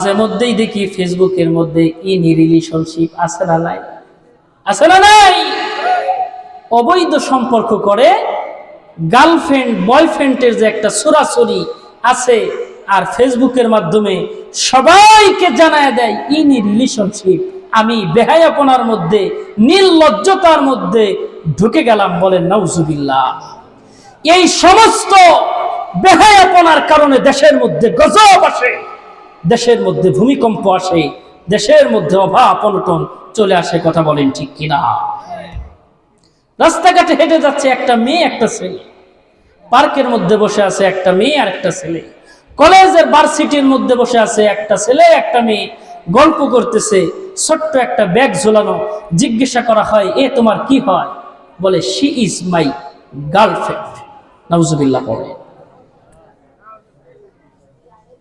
মাঝে মধ্যেই দেখি ফেসবুকের মধ্যে ইন রিলেশনশিপ আছে না নাই? আছে না নাই? অবৈধ সম্পর্ক করে গার্লফ্রেন্ড বয়ফ্রেন্ডের যে একটা সরাসরি আছে আর ফেসবুকের মাধ্যমে সবাইকে জানায় দেয় ইন রিলেশনশিপ আমি বেহায়াপনার মধ্যে, নির্লজ্জতার মধ্যে ঢুকে গেলাম বলেন নৌজুবিল্লাহ এই সমস্ত বেহায়াপনার কারণে দেশের মধ্যে গজব আসে। দেশের মধ্যে ভূমিকম্প আসে, দেশের মধ্যে অভাব অনটন চলে আসে, কথা বলেন ঠিক কিনা? রাস্তাঘাটে হেঁটে যাচ্ছে একটা মেয়ে, একটা ছেলে। পার্কের মধ্যে বসে আছে একটা মেয়ে আর একটা ছেলে। কলেজের ভার্সিটির মধ্যে বসে আছে একটা ছেলে, একটা মেয়ে। গল্প করতেছে, ছোট্ট একটা ব্যাগ ঝোলানো। জিজ্ঞাসা করা হয়, এ, তোমার কি হয়? বলে শি ইজ মাই গার্লফ্রেন্ড নজুবিল্লাহ পড়ে।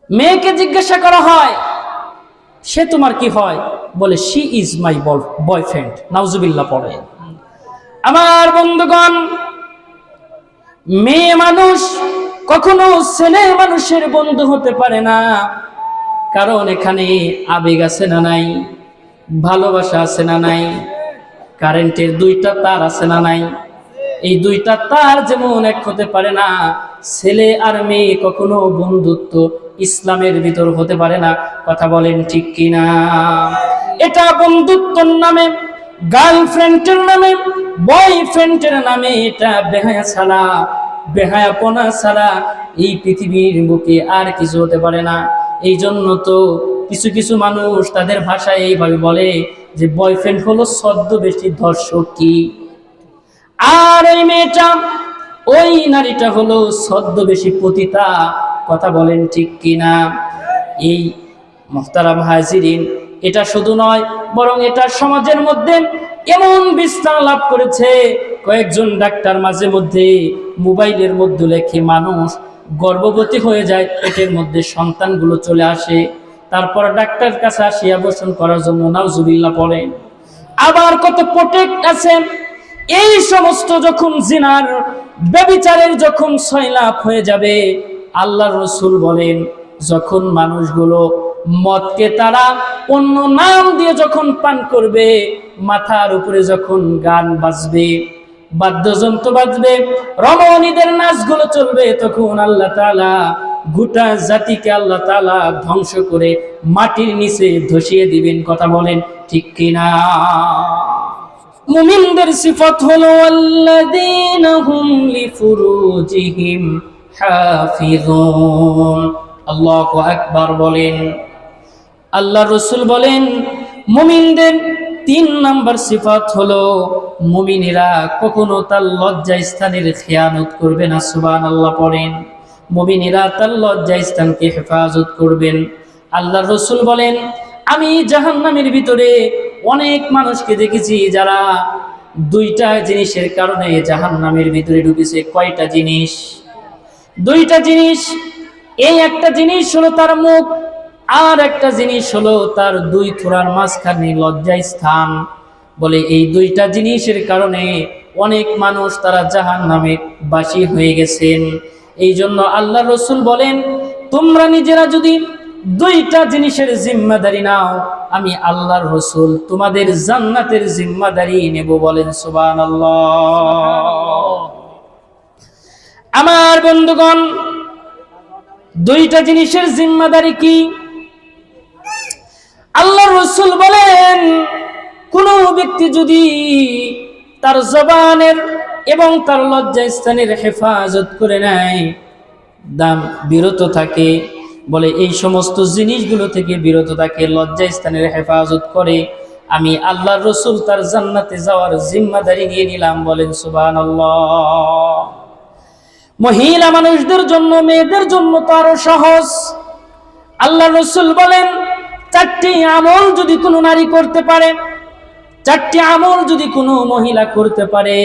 মেয়েকে জিজ্ঞাসা করা হয়, সে তোমার কি হয়? বলে শি ইজ মাই বয়ফ্রেন্ড নাউজুবিল্লাহ পড়ে। আমার বন্ধুগণ, মেয়ে মানুষ কখনো ছেলে মানুষের বন্ধু হতে পারে না। কারণ এখানে আবেগ আছে না নাই, ভালোবাসা আছে না নাই, কারেন্টের দুইটা তার আছে না নাই। এই দুইটা তার যেমন এক হতে পারে না, ছেলে আর মেয়ে কখনো বন্ধুত্ব ইসলামের ভিতর হতে পারে না। কথা বলেন ঠিক কিনা? এটা বন্ধুত্বর নামে, গার্লফ্রেন্ডের নামে, বয়ফ্রেন্ডের নামে এটা বেহায়া ছাড়া, বেহায়াপনা ছাড়া এই পৃথিবীর বুকে আর কিছু হতে পারে না। এই জন্য তো কিছু কিছু মানুষ তাদের ভাষায় এইভাবে বলে যে, বয়ফ্রেন্ড হলো ছদ্মবেশী ধর্ষক কি? আর এই মেয়েটা, ওই নারীটা হলো ছদ্মবেশী পতিতা। কথা বলেন ঠিক কিনা? এই মোহতারাম হাজিরিন, এটা শুধু নয়, বরং এটা সমাজের মধ্যে এমন বিস্তার লাভ করেছে। কয়েকজন ডাক্তার মাঝে মধ্যে মোবাইলের মধ্যে লেখে মানুষ গর্ভবতী হয়ে যায়, পেটের মধ্যে সন্তানগুলো চলে আসে। তারপর ডাক্তার কাছে আসিয়া বসন করার জন্য নাউজুবিল্লাহ পড়েন আবার কত প্রোটেক্ট আছেন? এই সমস্ত যখন জিনার ব্যবিচারের যখন সয়লাভ হয়ে যাবে আল্লাহ রসুল বলেন, যখন মানুষগুলো মদকে তারা অন্য নাম দিয়ে যখন পান করবে, মাথার উপরে যখন গান বাজবে, বাদ্যযন্ত্র বাজবে, রমণীদের নাচগুলো চলবে, তখন আল্লাহ তালা গোটা জাতিকে আল্লাহ তালা ধ্বংস করে মাটির নিচে ধসিয়ে দিবেন, কথা বলেন ঠিক কিনা? মুমিনদের সিফত হলো লিফুরুজিহিম হাফিজুন। আল্লাহু আকবার বলেন। আল্লাহ রসুল বলেন, মুমিনদের তিন নাম্বার সিফাত হলো, মুমিনেরা কখনো তার লজ্জা স্থানের খেয়ানত করবে না সুবান আল্লাহ পড়েন। মুমিনেরা তার লজ্জা স্থানকে হেফাজত করবেন। আল্লাহ রসুল বলেন, আমি জাহান্নামের ভিতরে অনেক মানুষকে দেখেছি যারা দুইটা জিনিসের কারণে জাহান্নামের ভিতরে ঢুকেছে, কয়টা জিনিস? দুইটা জিনিস এই একটা জিনিস হলো তার মুখ আর একটা জিনিস হলো তার দুই থোড়ার মাঝখানে লজ্জায় স্থান বলে এই দুইটা জিনিসের কারণে অনেক মানুষ তারা জাহান নামে বাসী হয়ে গেছেন। এই জন্য আল্লাহ রসুল বলেন তোমরা নিজেরা যদি দুইটা জিনিসের জিম্মাদারি নাও আমি আল্লাহর রসুল তোমাদের জান্নাতের জিম্মাদারি নেব বলেন সুবান আমার বন্ধুগণ, দুইটা জিনিসের জিম্মাদারি কি? আল্লাহ রসুল বলেন, কোন ব্যক্তি যদি তার জবানের এবং তার লজ্জা স্থানের হেফাজত করে নেয়, দাম বিরত থাকে, বলে এই সমস্ত জিনিসগুলো থেকে বিরত থাকে লজ্জা স্থানের হেফাজত করে, আমি আল্লাহ রসুল তার জান্নাতে যাওয়ার জিম্মাদারি নিয়ে নিলাম, বলেন সুবান মহিলা মানুষদের জন্য, মেয়েদের জন্য তো আরও সহজ। আল্লাহ রসুল বলেন, চারটি আমল যদি কোনো নারী করতে পারে, চারটি আমল যদি কোনো মহিলা করতে পারে,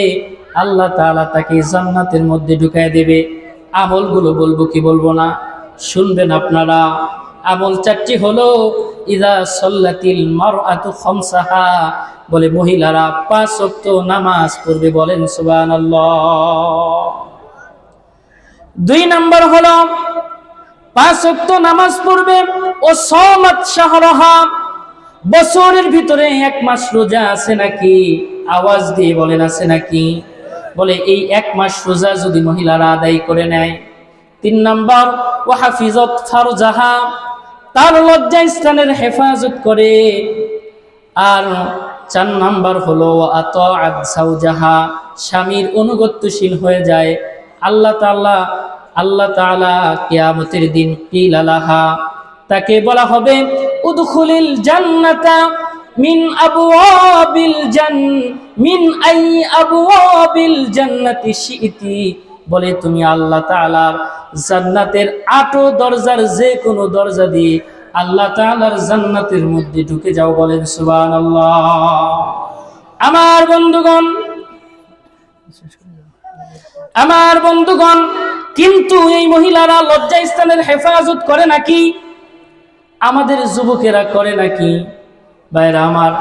আল্লাহ তাআলা তাকে জান্নাতের মধ্যে ঢুকায় দেবে। আমলগুলো বলব কি বলব না, শুনবেন আপনারা। আমল চারটি হলো, ইদা সল্লাতিল মারআতু খামসাহা, বলে মহিলারা পাঁচ ওয়াক্ত নামাজ পড়বে বলেন সুবহানাল্লাহ। দুই নম্বর হলো, পাঁচ ওয়াক্ত নামাজ পড়বে ও সমাত শাহরহা। বছরের ভিতরে এক মাস রোজা আছে নাকি? আওয়াজ দিয়ে বলেন, আছে নাকি? বলে, এই এক মাস রোজা যদি মহিলারা আদায় করে নেয়। তিন নম্বর, ও হাফিজত ফারজাহা, তার লজ্জা স্থানের হেফাজত করে। আর চার নাম্বার হলো আত জাহা স্বামীর অনুগত্যশীল হয়ে যায়। আল্লাহ তাআলা আল্লাহ তাআলা কিয়ামতের দিন কিলালাহা তাকে বলা হবে উদখুলিল জান্নাতা মিন আবওয়াবিল জান, মিন আই আবু আবওয়াবিল জান্নাতি শিইতি বলে তুমি আল্লাহ তাআলার জান্নাতের আটো দরজার যে কোনো দরজা দিয়ে আল্লাহ তাআলার জান্নাতের মধ্যে ঢুকে যাও বলেন সুবহানাল্লাহ। আমার বন্ধুগণ আমার বন্ধুগণ কিন্তু এই মহিলারা লজ্জা স্থানের হেফাজত করে নাকি? আমাদের যুবকেরা করে নাকি? বাইরা আমার